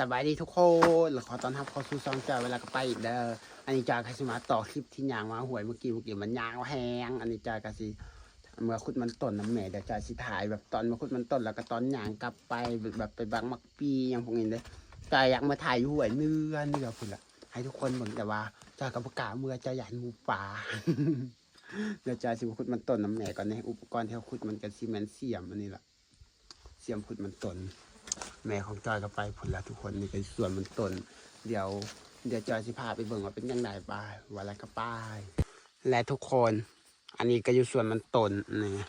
สบายดีทุกคนแล้วขอต้อนรับเข้าสู่ซองจอยเวลาก็ไปอีกเด้อ อันนี้จอยกสิมาต่อคลิปที่ยางมาหวยเมื่อกี้เมื่อกี้มันยางว่าแห้งอันนี้จอยกสิเมื่อคุดมันต้นน้ำแม่เดี๋ยวจอยสิถ่ายแบบตอนเมื่อคุดมันต้นแล้วก็ตอนยางกลับไปแบบไปบางมักปีอย่างพวกนี้เลยจอยอยากมาถ่ายหวยเนื้อเนื้อพุ่นละให้ทุกคนเหมือนแต่ว่าจอยกับประกาศเมื่อจอยอยากหมูป่าเดี๋ยวจอยสิมาคุดมันต้นน้ำแม่ก่อนนะอุปกรณ์ที่เขาคุดมันกันซีเมนต์เสียมอันนี้แหละเสียมคุดมันต้น แม่ของจอยก็ไปผลแล้วทุกคนนี่เป็นส่วนมันต้น เดี๋ยว เดี๋ยวจอยสิพาไปเบิ่งว่าเป็นยังไงไปวันละก็ป้าย และทุกคน อันนี้ก็อยู่ส่วนมันต้นนี่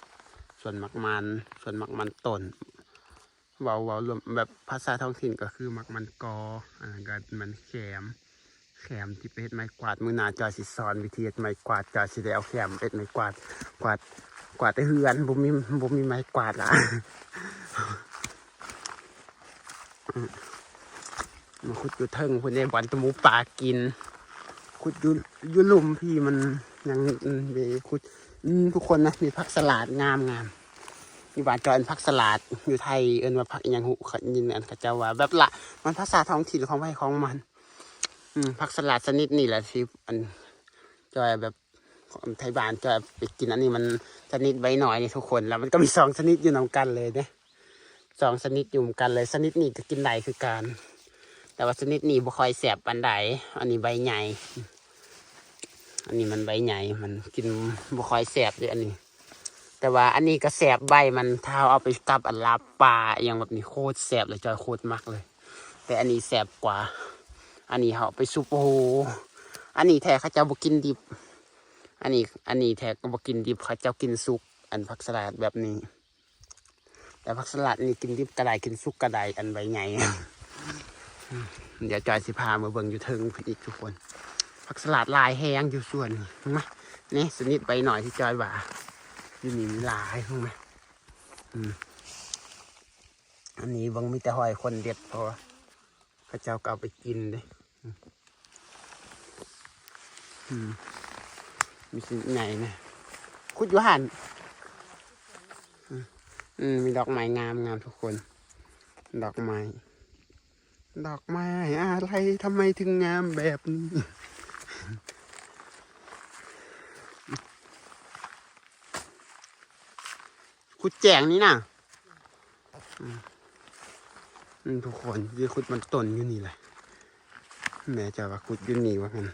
ส่วนมักมัน ส่วนมักมันต้นเว้าเว้ารวมแบบภาษาท้องถิ่นก็คือมักมันกออ่าก็มันแขมแขมที่ไปเฮ็ดไม้กวาดมือนาจอยสิสอนวิธีเฮ็ดไม้กวาดจอยสิได้เอาแขมเฮ็ดไม้กวาดกวาดกวาดแต่เฮือนบ่มีบ่มีไม้กวาดละ มาขุดอยู่เทิงพุ่นได้บอนตะมูป่ากิน ขุดอยู่อยู่ลุมพี่มันยังมีขุดทุกคนนะมีผักสลัดงามงามมีบานจอยผักสลัดอยู่ไทยเอินว่าผักยังหุขยินอันขจาวาแบบละมันภาษาท้องถิ่นของไว้ของมัน อืมผักสลัดชนิดนี่แหละที่อันจอยแบบไทยบ้านจอยไปกินอันนี้มันชนิดใบหน่อยนี่ทุกคนแล้วมันก็มีสองชนิดอยู่นำกันเลยเนี่ย สองชนิดอยู่กันเลยชนิดนี้ก็กินได้คือการ แต่ว่าชนิดนี้บ่ค่อยแสบปันใดอันนี้ใบใหญ่ อันนี้มันใบใหญ่ มันกินบ่ค่อยแสบเลยอันนี้ แต่ว่าอันนี้ก็แสบใบมันเท้าเอาไปกับอันลาบปลาอย่างแบบนี้โคตรแสบเลยจอยโคตรมากเลย แต่อันนี้แสบกว่า อันนี้เขาไปซุปโอ้โหอันนี้แท้เขาเจ้าบ่กินดิบ อันนี้ อันนี้แท้ก็บ่กินดิบเขาเจ้ากินซุปอันผักสลัดแบบนี้ แต่ผักสลัดนี่กินดิบกระไดกินซุปกระไดอันใบใหญ่เดี๋ยวจอยสิพามาเบิ่งอยู่เทิงอีกทุกคน ผักสลัดลายแห้งอยู่ส่วนนี่เนไหมนี่สนิทไปหน่อยที่จอยว่าอยู่นี่มีลายเห็นไหมอันนี้เบังมีแต่หอยคนเด็ดพอพระเจ้าก็เอาไปกินเลยมีสิ่งไหนนะคุดอยู่หัน อืมมีดอกไม้งามงามทุกคน ดอกไม้ ดอกไม้อะไรทำไมถึงงามแบบนี้ขุดแจงนี่นะอืมทุกคนยี่ขุดมันต้นอยู่นี่แหละแม่จะว่าขุดอยู่นี่ว่ากัน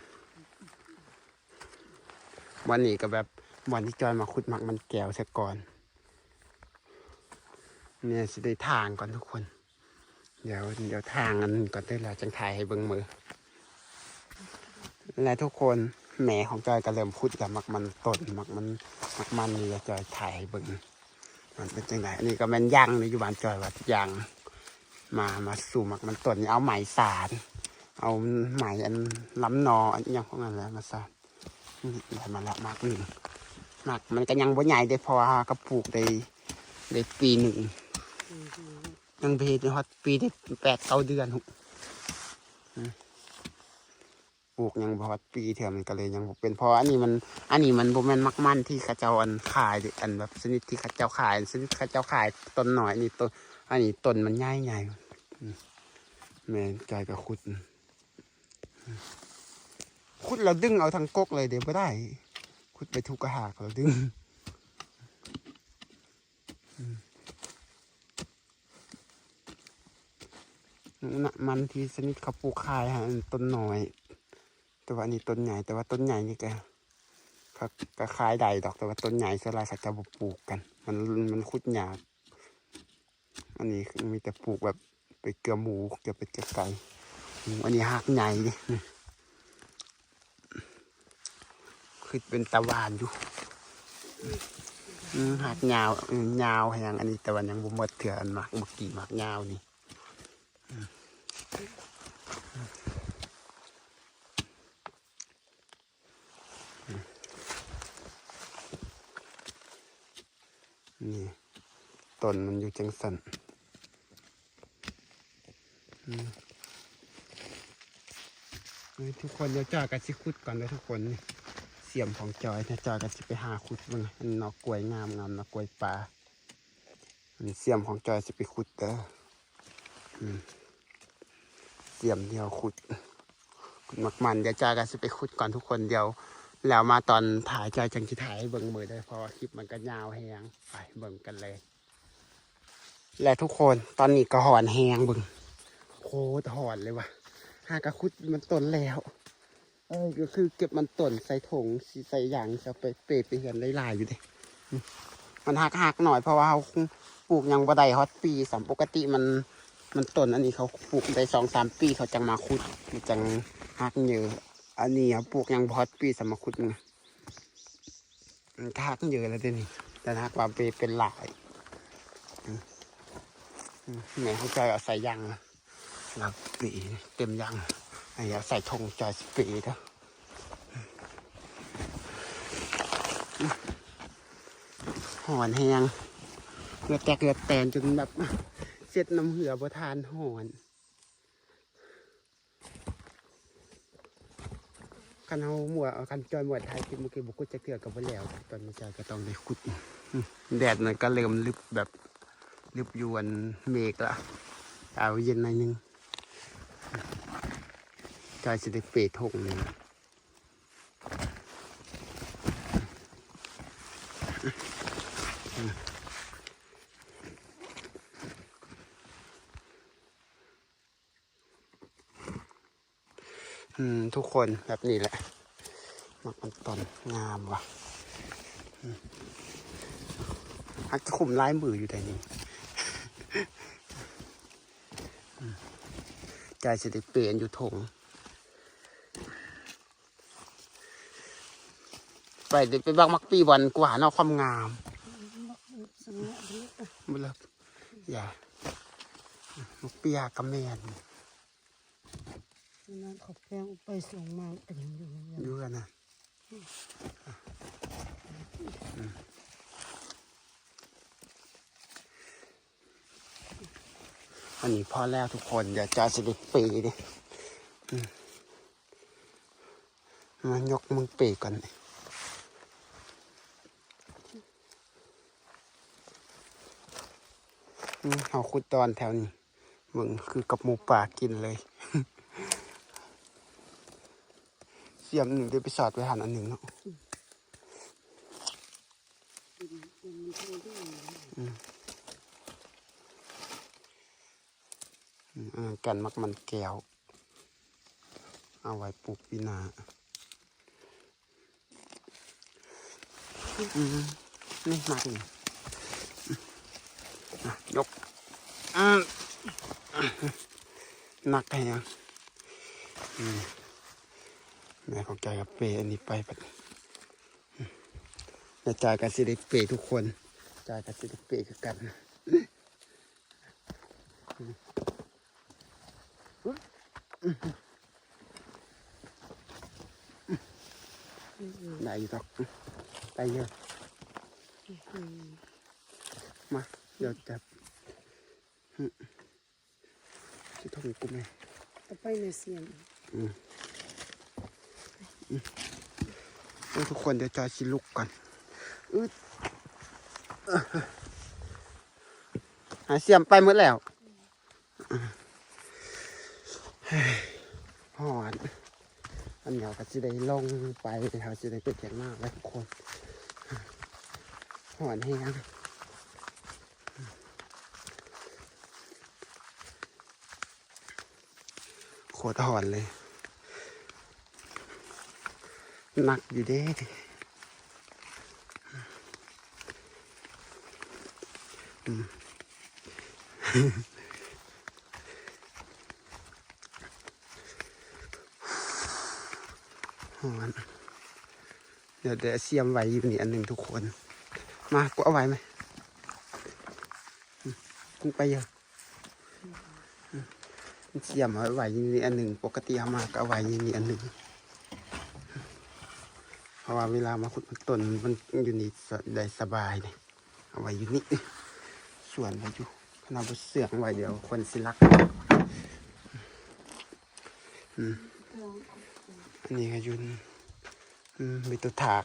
วันนี้ก็แบบวันที่จอยมาขุดหมักมันแก้วซะก่อน เนี่ยสิได้ทางก่อนทุกคน เดี๋ยวเดี๋ยวทางกันก่อนได้แล้วจังถ่ายให้เบิ่งมือ และทุกคนแหมของจอยก็เริ่มพูดกับมักมันต้นมักมันมักมันนี่จอยถ่ายให้เบิ่งมันเป็นจังไงอันนี้ก็แม่นย่างในอยู่บ้านจอยว่าย่างมามาสู่มักมันต้นนี่เอาไหมสารเอาไหมอันล้ำนออันยังของนั้นแหล้วมาสารนี่ได้มาละมากหนึ่งมากมันก็ยังบ่ใหญ่ได้พอก็ปลูกได้ได้ปีหนึ่ง ยังปเฮ็ดฮอดปีที่แปดเก้าเดือนหุปลูกยังบ่ฮอดปีเถื่อมันก็เลยยังเป็นพราะอันนี้มัน อันนี้มันบ่แมนมักมันที่เขาเจ้าอันขายด้อันแบบชนิดที่เขาเจ้าขายชนิดเขาเจ้าขายต้นหน่อยนี่ต้นอันนี้ต้นมันใหญ่ใหญ่แม่นใจก็ขุดขุดแล้วดึงเอาทั้งกกเลยเดี๋ยวบ่ได้ขุดไปทุกกระหากแล้วดึง มันที่ชนิดเขาปลูกขายฮะต้นหน้อย แต่ว่านนี้ต้นใหญ่แต่ว่าต้นใหญ่นี่ก็ก็ก็ขายได้ดอกแต่ว่าต้นใหญ่ส่วนใหญ่เขาจะปลูกกัน มันมันคุดหยากอันนี้มีแต่ปลูกแบบไปเกลือหมูเกลือเป็ดเกลือไก่อันนี้หักใหญ่นี่คือเป็นตะวันอยู่หักยาวยาวอย่างอันนี้แต่วันยังบ่หมดเถื่อนหมักเมื่อกี้หมักยาวนี่ นมันอยู่จังสันนี่ทุกคนเดี๋ยวจอยกันสิขุดก่อนเลยทุกคนนี่เสียมของจอยนะจอยกันสิไปหาขุดมึงอันนอกกล้วยงามงามนอกกล้วยปลาอันนี้เสียมของจอยสิไปขุดเด้อเสียมเดียวขุดขุดหมักมันเดี๋ยวจอยกันจะไปขุดก่อนทุกคนเดี๋ยวแล้วมาตอนถ่ายจจังจะถ่ายเบิ่งมือได้เพราะว่าคลิปมันก็ยาวแหงไปเบิ่งกันเลย และทุกคนตอนนี้ก็หอนแหงบิ่งโคตรหอนเลยว่ะหากระคุดมันต้นแล้ว เออก็คือเก็บมันต้นใส่ถุงสใส่ยางจะไปเปรไปเห็นได้หลายอยู่ดิมันหักหักๆหน่อยเพราะว่าเขาปลูกยังบ่ได้ฮอตปีสามปกติมันมันต้นอันนี้เขาปลูกได้สองสามปีเขาจังมาคุดมันจังหักเยอะอันนี้อะปลูกยังพอดปีสามมาคุดมันหักเยอะแล้วเดี๋ยวนี้แต่หักว่าเปเป็นหลาย อืมอืมแม่เขาจอยเอาใส่ยางนะแล้วปีเต็มยางไอ้เอาใส่ธงจอยสปีเด้ออืมหอนแหงเกลือแตกเกลือแตนจนแบบเส็ดน้ำเหือบทานหอนคันเฮาหมวเอาคันจอยหมวดไทยกินเมื่อกี้บุกุจะเกลือกับบ่แล้ว ตอนนี้จอยก็ต้องได้ขุดแดดมันก็เริ่มลึบแบบ ลึบอยวนเมฆละเอาเย็นหน่อยนึงจอยสิได้เปรทงหนึงอืมทุกคนแบบนี้แหละมักมันตอนงามว่ะอักจะคุมลายมืออยู่แต่นี้ อืม ใจสิได้เปลี่ยนอยู่ถงไปเดี๋ยวไปบักมักปีบอลกว่าเนาะความงามบุลิกอย่ามักปียากระแมนนั้นเขาแป้งไปส่งมาเต็มอยู่อยู่อยู่กันนะ อันนี้พอแล้วทุกคนเดี๋ยวจอยสิได้ปีดิอืมมันยกมึงปีก่อนเอาขุดตอนแถวนี้มึงคือกับหมูป่ากินเลย เสียมหนึ่งเดี๋ยวไปสอดไว้หันอันหนึ่งเนาะอืมอืมอันนั้น กันมักมันแก้ว เอาไว้ปลูกปีนาอืมนี่มากนี่อืมอะยกอืมหนักไปยังอืมแม่ของใจกับเปย์อันนี้ไปแบบแต่จ่ายกับสิได้เปย์ทุกคน จ่ายกับสิได้เปย์คือกัน ได้อยู่ดอกไปเยอะมาเดี๋ยวจับจะทงกูไหมต่อไปในเสียมเอ้ยทุกคนเดี๋ยวจอยสิลุกก่อนอึดเอ้อหาเสียมไปหมดแล้วเฮ้ย หอนอันเดียวก็จะได้ลงไปเขาจะได้ไปเขียนมากแล้วทุกคนหอนแห้งโคตรหอนเลยหนักอยู่เด้อืม อนเดี๋ยวเดี๋ยวเสียมไว้อยู่นี่อันหนึ่งทุกคน มากูเอาไว้ไหมกูไปเยอะเสียมเอาไว้อยู่นี่อันหนึ่งปกติเอามาก็เอาไว้อยู่นี่อันหนึ่งเพราะว่าเวลามาขุดต้นมันอยู่นี่ได้สบายเลยเอาไว้อยู่นี่ส่วนไว้อยู่ขนาดเสือกไว้เดี๋ยวคนสิลักอืม นนี้ก็ยุนมีตัวถาก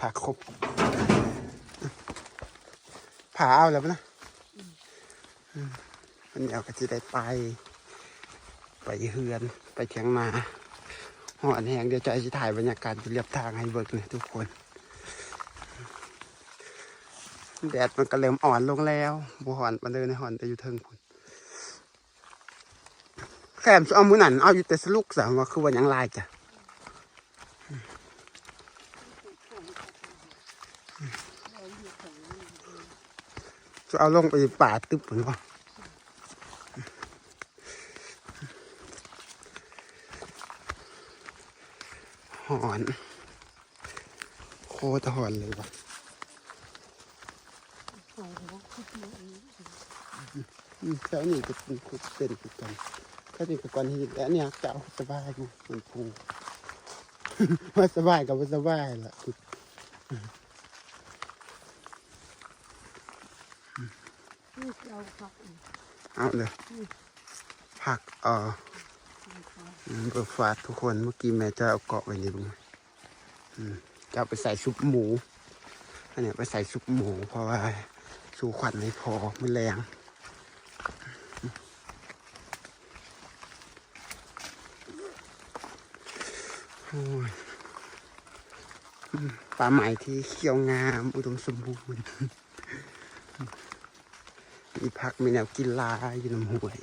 ถากครบผ่าเอาแล้วนะมันเดี๋ยวก็จะได้ไป ไปเฮือน ไปเถียงนาหอนแหงเดี๋ยวจะจะถ่ายบรรยากาศเรียบทางให้เบิกเลยทุกคน แดดมันก็เริ่มอ่อนลงแล้วบัวหอนมันเดินในหอนแต่อยู่เทิงคุณแคมเอามือหนันเอาอยู่แต่สลุกสามว่าคือวันยังลายจ้ะ เอาลงไปป่าตึ๊บเหมือนว่าหอน โคตรหอนเลยว่ะโอ้โหคุดมาอันนี้อืมแล้วนี่จะเป็นคุดเป็นคุดกันแค่นี้ก็ก่อนที่แล้วเนี่ยจะเอาสบายกูมือนพูว่าสบายกับว่าสบายล่ะคุด นี่สิ เอาผักเอาเลยผักเออมเบิกฝาดทุกคนเมื่อกี้แม่จะเอาเกาะไว้นี่บุ้งจะไปใส่ซุปหมูอันเนี้ยไปใส่ซุปหมูเพราะว่าสูขวัญไม่พอไม่แรงปลาไหมที่เขียวงาม อุดมสมบูรณ์ มีพักมีแนวกินลายอยู่น้ำห้วย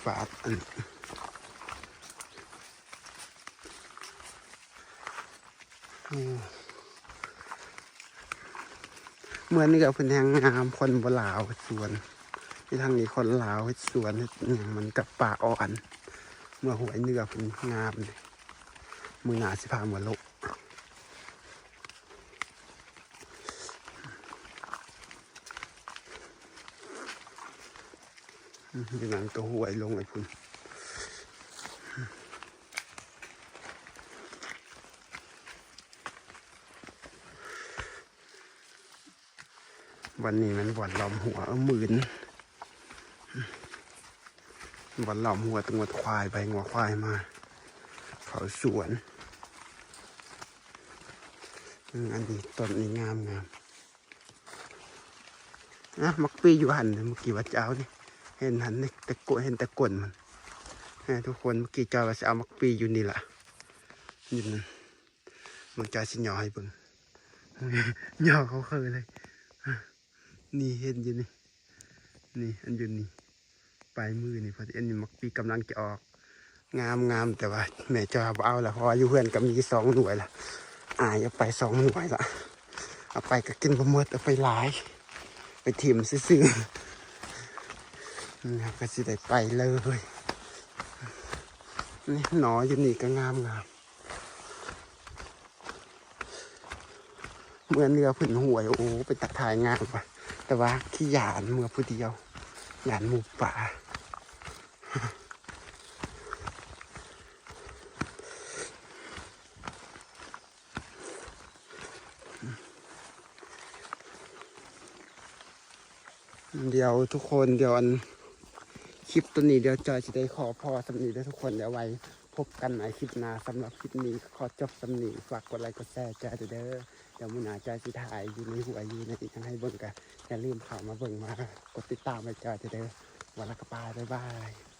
ไฟาดอันโอ้ เหมือนี่กับเป็นแหงงามคนบลาวสวนที่ทางนี้คนลาวสวนเฮ็ดอย่างมันกับป่าอ่อน เมื่อหวยเนื้อเป็นงามเลยมือหนาสิพาหมดโลกอืมเป็นหนังตัวหวยลงไอ้พุ่น วันนี้มันวันลอมหัวเอาหมื่นวันลอมหัวตงวดควายไปงัวควายมาเขาสวนอันนี้ต้นนี้งามงามนะมักปีอยู่หันเมื่อกี้ว่าจะเอานี่เห็นหันนี่แต่กเห็นต่กลนมันทุกคนเมื่อกี้เจ้าว่าจะเอามักปีอยู่นี่แหละนี่มันมันจะสิหย่อให้เบิ่งหย่อเขาเคยเลย นี่เห็นอยู่นี่ นี่อันอยู่นี่ปลายมือนี่พอดีอันนี้มักปีกำลังจะออก งามงามแต่ว่าแม่จะเอาละเพราะว่าอยู่เพื่อนก็มีสองหน่วยละอายเอาไปสองหน่วยละเอาไปก็กินบ่หมดเอาไปหลาย ไปถิ่มซื่อๆนี่ครับก็สิได้ไปเลยนี่หนออยู่นี่ก็งามงามเมื่อเนื้อพื้นหวยโอ้เป็นตะถ่ายงามว่ะ แต่ว่าขี้หยานเมื่อผู้เดียว หยานหมูป่า เดี๋ยวทุกคนเดี๋ยวอันคลิปตัวนี้เดี๋ยวจอยจะได้ขอพอสำนีได้ทุกคนเดี๋ยวไว้ พบกันใหม่คลิปหน้าสำหรับคลิปนี้ขอจบสำนีฝากกดไลค์กดแชร์จ้าเด้อเดี๋ยวมือหนาจอยสิถ่ายอยู่ในหัวอยู่ในอีกทั้งให้เบิ่งกันอย่าลืมเข้ามาเบิ่งมากดติดตามไปจอยเด้อวันละกระปายบ๊ายบาย